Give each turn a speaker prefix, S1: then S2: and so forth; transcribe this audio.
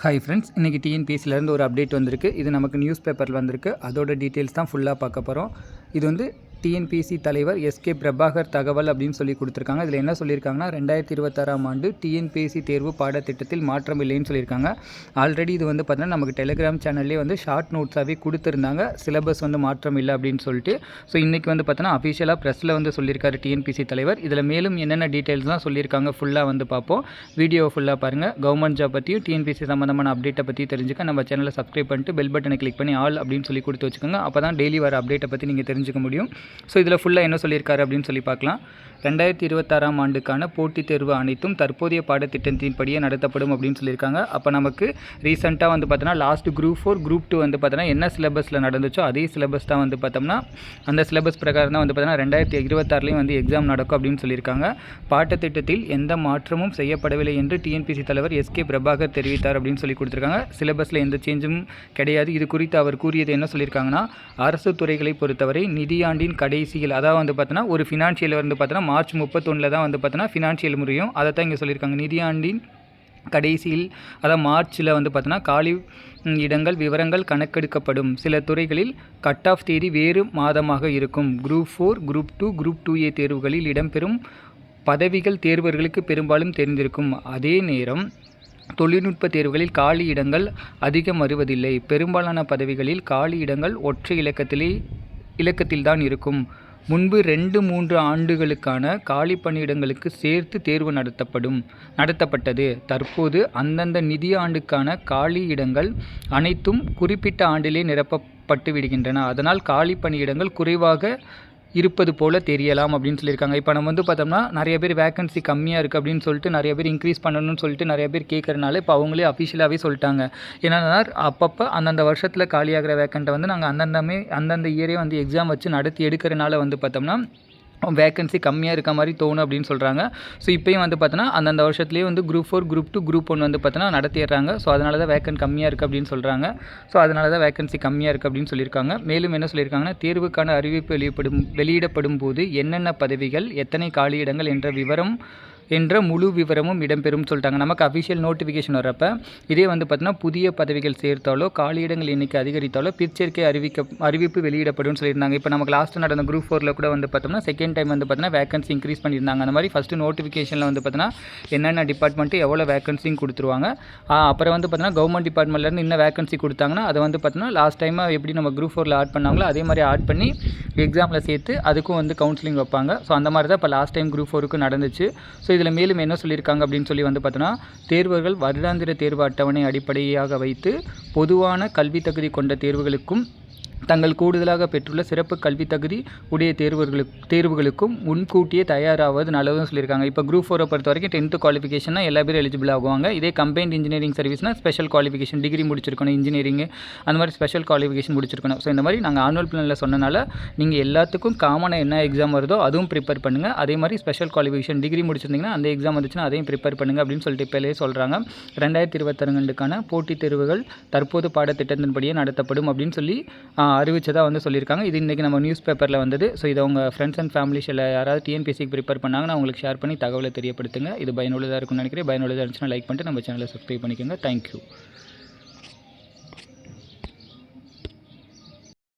S1: Hi friends இன்றைக்கி டிஎன்பிஎஸ்சிலேருந்து ஒரு update வந்திருக்கு. இது நமக்கு நியூஸ் பேப்பரில் வந்திருக்கு. அதோட டீட்டெயில்ஸ் தான் ஃபுல்லாக பார்க்க போகிறோம் இது வந்து டிஎன்பிசி தலைவர் எஸ்கே பிரபாகர் தகவல் அப்படின்னு சொல்லி கொடுத்துருக்காங்க. இதில் என்ன சொல்லியிருக்காங்கன்னா ரெண்டாயிரத்தி இருபத்தாறாம் ஆண்டு டிஎன்பிஎஸ்சி தேர்வு பாடத்திட்டத்தில் மாற்றம் இல்லைன்னு சொல்லியிருக்காங்க. ஆல்ரெடி இது வந்து பார்த்தீங்கன்னா நமக்கு டெலிகிராம் சேனல்லே வந்து ஷார்ட் நோட்ஸாகவே கொடுத்துருந்தாங்க. சிலபஸ் வந்து மாற்றம் இல்லை அப்படின்னு சொல்லிட்டு. ஸோ இன்றைக்கி வந்து பார்த்தோன்னா அஃபிஷியலாக ப்ரெஸ்ஸில் வந்து சொல்லியிருக்காரு டிஎன்பிசி தலைவர். இதில் மேலும் என்னென்ன டீட்டெயில்ஸ்லாம் சொல்லியிருக்காங்க ஃபுல்லாக வந்து பார்ப்போம். வீடியோ ஃபுல்லாக பாருங்கள் கவர்மெண்ட் ஜாப் பற்றியும் டிஎன்பிசி சம்மந்தமான அப்டேட்டை பற்றி தெரிஞ்சுக்க நம்ம சேனலை சப்ஸ்கிரைப் பண்ணிட்டு பெல் பட்டனை கிளிக் பண்ணி ஆல் அப்படின்னு சொல்லி கொடுத்து வச்சுக்கோங்க. அப்போ தான் டெய்லி வர அப்டேட்டை பற்றி நீங்கள் தெரிஞ்சுக்க முடியும். ஸோ இதில் ஃபுல்லாக என்ன சொல்லியிருக்காரு அப்படின்னு சொல்லி பார்க்கலாம். ரெண்டாயிரத்தி இருபத்தாறாம் ஆண்டுக்கான போட்டித் தேர்வு அனைத்தும் தற்போதைய பாடத்திட்டத்தின்படியே நடத்தப்படும் அப்படின்னு சொல்லியிருக்காங்க. அப்போ நமக்கு ரீசெண்டாக வந்து பார்த்தோன்னா last group four group two வந்து பார்த்தோன்னா என்ன சிலபஸில் நடந்துச்சோ அதே சிலபஸ் தான் வந்து பார்த்தோம்னா அந்த சிலபஸ் பிரகாரம் தான் வந்து பார்த்தோன்னா ரெண்டாயிரத்தி இருபத்தாறுலேயும் வந்து எக்ஸாம் நடக்கும் அப்படின்னு சொல்லியிருக்காங்க. பாடத்திட்டத்தில் எந்த மாற்றமும் செய்யப்படவில்லை என்று டிஎன்பிசி தலைவர் எஸ் கே பிரபாகர் தெரிவித்தார் அப்படின்னு சொல்லி கொடுத்துருக்காங்க. சிலபஸில் எந்த சேஞ்சும் கிடையாது. இது குறித்து அவர் கூறியது என்ன சொல்லியிருக்காங்கன்னா அரசு துறைகளை பொறுத்தவரை நிதியாண்டின் கடைசியில் அதாவது வந்து பார்த்தோன்னா ஒரு ஃபினான்ஷியல் வந்து பார்த்தோன்னா மார்ச் முப்பத்தொன்னில் தான் வந்து பார்த்தோன்னா ஃபினான்ஷியல் முறையும். அதை தான் இங்கே சொல்லியிருக்காங்க. நிதியாண்டின் கடைசியில் அதாவது மார்ச்சில் வந்து பார்த்தோன்னா காலி இடங்கள் விவரங்கள் கணக்கெடுக்கப்படும். சில துறைகளில் கட் ஆஃப் தேதி வேறு மாதமாக இருக்கும். Group four group two group two A தேர்வுகளில் இடம்பெறும் பதவிகள் தேர்வர்களுக்கு பெரும்பாலும் தெரிந்திருக்கும். அதே நேரம் தொழில்நுட்ப தேர்வுகளில் காலி இடங்கள் அதிகம் வருவதில்லை. பெரும்பாலான பதவிகளில் காலி இடங்கள் ஒற்றை இலக்கத்திலே இலக்கத்தில்தான் இருக்கும். முன்பு ரெண்டு மூன்று ஆண்டுகளுக்கான காலி பணியிடங்களுக்கு சேர்த்து தேர்வு நடத்தப்படும் நடத்தப்பட்டது. தற்போது அந்தந்த நிதி ஆண்டுக்கான காலி இடங்கள் அனைத்தும் குறிப்பிட்ட ஆண்டிலே நிரப்பப்பட்டு விடுகின்றன அதனால் காலி பணியிடங்கள் குறைவாக இருப்பது போல் தெரியலாம் அப்படின்னு சொல்லியிருக்காங்க. இப்போ நம்ம வந்து பார்த்தோம்னா நிறைய பேர் வேகன்சி கம்மியாக இருக்குது அப்படின்னு சொல்லிட்டு நிறைய பேர் இன்க்ரீஸ் பண்ணணும்னு சொல்லிட்டு நிறைய பேர் கேட்குறனால இப்போ அவங்களே அஃபிஷியலாகவே சொல்லிட்டாங்க. என்னென்னா அப்பப்போ அந்தந்த வருஷத்தில் காலியாகிற வேக்கண்ட்டை வந்து நாங்கள் அந்தந்தமே அந்தந்த இயரே வந்து எக்ஸாம் வச்சு நடத்தி எடுக்கிறனால வந்து பார்த்தோம்னா வேகன்சி கம்மியாக இருக்க மாதிரி தோணும் அப்படின்னு சொல்கிறாங்க ஸோ இப்போயும் வந்து பார்த்தோன்னா அந்தந்த வருஷத்துலேயே வந்து group four group two group one வந்து பார்த்தோன்னா நடத்திடுறாங்க. ஸோ அதனால தான் வேக்கன் கம்மியாக இருக்குது அப்படின்னு சொல்கிறாங்க ஸோ அதனால தான் வேகன்சி கம்மியாக இருக்குது அப்படின்னு சொல்லியிருக்காங்க. மேலும் என்ன சொல்லியிருக்காங்கன்னா தேர்வுக்கான அறிவிப்பு வெளியப்படும் வெளியிடப்படும் போது என்னென்ன பதவிகள் எத்தனை காலியிடங்கள் என்ற விவரம் என்ற முழு விவரமும் இடம்பெறும் சொல்லிட்டாங்க. நமக்கு அஃபிஷியல் நோட்டிஃபிகேஷன் வரப்ப இதே வந்து பார்த்தீங்கன்னா புதிய பதவிகள் சேர்த்தாலோ காலியிடங்கள் எண்ணிக்கை அதிகரித்தாலோ பிற்சேர்க்கை அறிவிக்க அறிவிப்பு வெளியிடப்படும் சொல்லியிருந்தாங்க. இப்போ நமக்கு லாஸ்ட்டு நடந்த குரூப் ஃபோரில் கூட வந்து பார்த்தோம்னா செகண்ட் டைம் வந்து பார்த்தீங்கன்னா வேகன்சி இன்க்ரீஸ் பண்ணியிருந்தாங்க. அந்த மாதிரி ஃபஸ்ட்டு நோட்டிஃபிகேஷனில் வந்து பார்த்தீங்கன்னா என்னென்ன டிபார்ட்மெண்ட்டு எவ்வளோ வேகன்சியும் கொடுத்துருவாங்க. அப்புறம் வந்து பார்த்தீங்கன்னா கவர்மெண்ட் டிபார்ட்மெண்ட்லேருந்து இன்னும் வேகன்சி கொடுத்தாங்கன்னா அதை வந்து பார்த்தீங்கன்னா லாஸ்ட் டைமாக எப்படி நம்ம குரூப் ஃபோரில் ஆட் பண்ணாங்களோ அதே மாதிரி ஆட் பண்ணி எக்ஸாமில் சேர்த்து அதுக்கும் வந்து கவுன்சிலிங் வைப்பாங்க. ஸோ அந்த மாதிரி தான் இப்போ லாஸ்ட் டைம் குரூப் ஃபோருக்கு நடந்துச்சு. ஸோ இதில் மேலும் என்ன சொல்லியிருக்காங்க அப்படின்னு சொல்லி வந்து பார்த்தோன்னா தேர்வர்கள் வருடாந்திர தேர்வு அட்டவணை அடிப்படையாக வைத்து பொதுவான கல்வி தகுதி கொண்ட தேர்வுகளுக்கும் தங்கள் கூடுதலாக பெற்றுள்ள சிறப்பு கல்வி தகுதி உடைய தேர்வர்களுக்கு தேர்வுகளுக்கும் முன்கூட்டியே தயாராவது நல்லதுன்னு சொல்லியிருக்காங்க. இப்போ குரூப் ஃபோரை பொறுத்த வரைக்கும் டென்த்து குவாலிஃபிகேஷன்னா எல்லா பேரும் எலிஜிபிள் ஆகுவாங்க. இதே கம்பைன்ட் இன்ஜினியரிங் சர்வீஸ்னா ஸ்பெஷல் குவாலிஃபிகேஷன் டிகிரி முடிச்சிருக்கணும் இன்ஜினியரிங் அந்த மாதிரி ஸ்பெஷல் குவாலிஃபிகேஷன் முடிச்சிருக்கணும். ஸோ இந்த மாதிரி நாங்கள் ஆனுவல் பிளானில் சொன்னனால நீங்கள் எல்லாத்துக்கும் காமனாக என்ன எக்ஸாம் வருதோ அதுவும் ப்ரிப்பேர் பண்ணுங்கள் அதே மாதிரி ஸ்பெஷல் குவாலிஃபிகேஷன் டிகிரி முடிச்சிருந்தீங்கன்னா அந்த எக்ஸாம் வந்துச்சுன்னா அதையும் ப்ரிப்பேர் பண்ணுங்கள் அப்படின்னு சொல்லிட்டு இப்போலே சொல்கிறாங்க ரெண்டாயிரத்தி இருபத்தாறுக்கான போட்டித் தேர்வுகள் தற்போது பாடத்திட்டத்தின்படியே நடத்தப்படும் அப்படின்னு சொல்லி அறிவிச்சதாக வந்து சொல்லியிருக்காங்க. இது இன்றைக்கி நம்ம நியூஸ் பேப்பரில் வந்தது. ஸோ இதை உங்கள் ஃப்ரெண்ட்ஸ் அண்ட் ஃபேமிலிஸில் யாராவது டிஎன்பிஎஸ்சிக்கு ப்ரிப்பேர் பண்ணாங்கன்னா அவங்களுக்கு ஷேர் பண்ணி தகவலை தெரியப்படுத்துங்க. இது பயனுள்ளதாக இருக்கும்னு நினைக்கிறேன். பயனுள்ளதாக இருந்துச்சுன்னா லைக் பண்ணிட்டு நம்ம சேனலை சப்ஸ்கிரைப் பண்ணிக்கோங்க. தேங்க்யூ